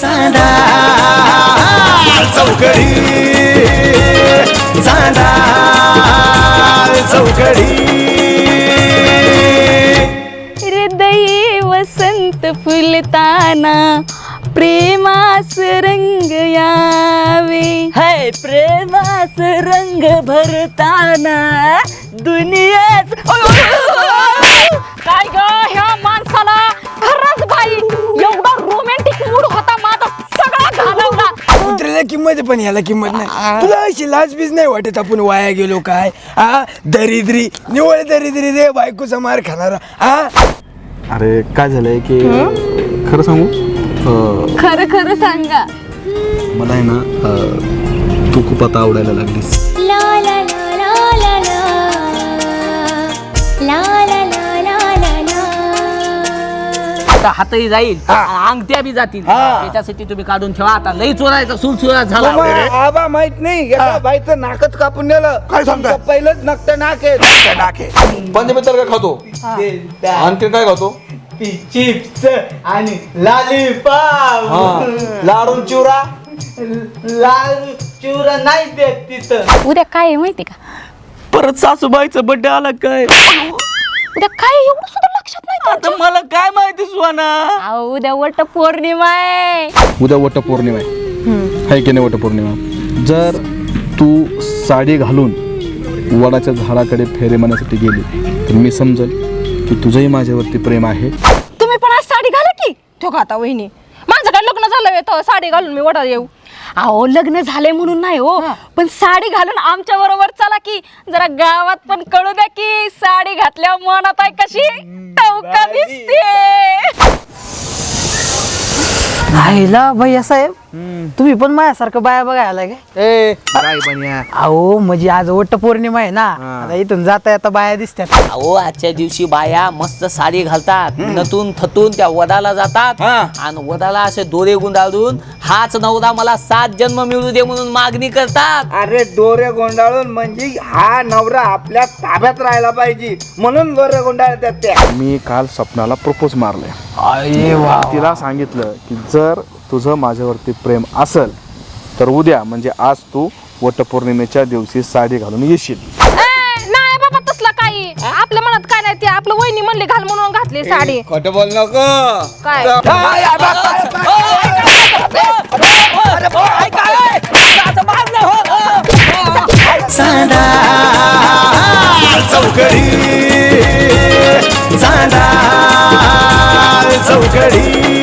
चांदा चौकडी चांदा चौकडी हृदयी वसंत फुलताना प्रेमास रंग यावे है प्रेमास रंग भरताना दुनियात कुत्र्याला किंमत आहे पण याला किंमत नाही. तुला अशी लाज बीज नाही वाटत आपण वाया गेलो काय? हा दरिद्री निवळ दरिद्री रे बायकोचा मार खाणारा. हा अरे काय झालंय की खरं सांगू? अं, खरं खरं सांगा. मला आहे ना अं, तू खूप आता आवडायला लागलीस. la la आता हातही जाईल अंगठ्या बी जातील. त्याच्यासाठी तुम्ही काढून ठेवा. आता लई चोरायचा सुलसुरा झाला. आबा माहीत नाही एका बाईचं नाकच कापून नेलं. काय सांगता पहिलंच नकट नाक. आहे नाक आहे पंचमित्र काय खातो? आणखी काय खातो? चिप्स आणि लालीपाप हा. लाडून चिवरा लाल चुरा नाही देत तिथं. उद्या काय आहे माहिती का? परत सासूबाईचा बर्थडे आला काय? उद्या काय एवढं सुद्धा लक्षात नाही आता मला काय माहिती सुहाना? अहो, उद्या वट पौर्णिमा आहे. उद्या वटपौर्णिमा आहे. हाय की नाही वटपौर्णिमा? जर तू साडी घालून वडाच्या झाडाकडे फेरे मारण्यासाठी गेली तर मी समजेल की तुझंही माझ्यावरती प्रेम आहे. तुम्ही पण आज साडी घाला की. ठोका आता वहिनी. माझं काय लग्न झालं तो साडी घालून मी वडा येऊ. अहो लग्न झाले म्हणून नाही हो. पण साडी घालून आमच्या बरोबर चला की. जरा गावात पण कळू द्या की साडी घातल्यावर मनात आहे कशी? टवका दिसते आईला भैया साहेब तुम्ही पण माझ्यासारखं बाया बघायला काय ए अहो म्हणजे आज वट्ट पौर्णिमा आहे ना. आता इथून जाता येता बाया दिसतात अहो आजच्या दिवशी बाया मस्त साडी घालतात. नतून थतून त्या वडाला जातात. आणि वडाला असे दोरे गुंडाळून हाच नवरा मला सात जन्म मिळू दे म्हणून मागणी करतात. अरे दोरे गोंडाळून म्हणजे हा नवरा आपल्या ताब्यात राहायला पाहिजे. म्हणून दोरे गोंडाळतात त्या. मी काल स्वप्नाला प्रपोज मारले. तिला सांगितलं की जर तुझं माझ्यावरती प्रेम असेल तर उद्या म्हणजे आज तू वटपौर्णिमेच्या दिवशी साडी घालून येशील. नाही बाबा तसलं काही. आपल्या मनात काय नाही ते. आपलं वहिनी म्हणले घाल म्हणून घातली साडी. खोट बोल नको. काय? चौकडी. चांदा चौकडी.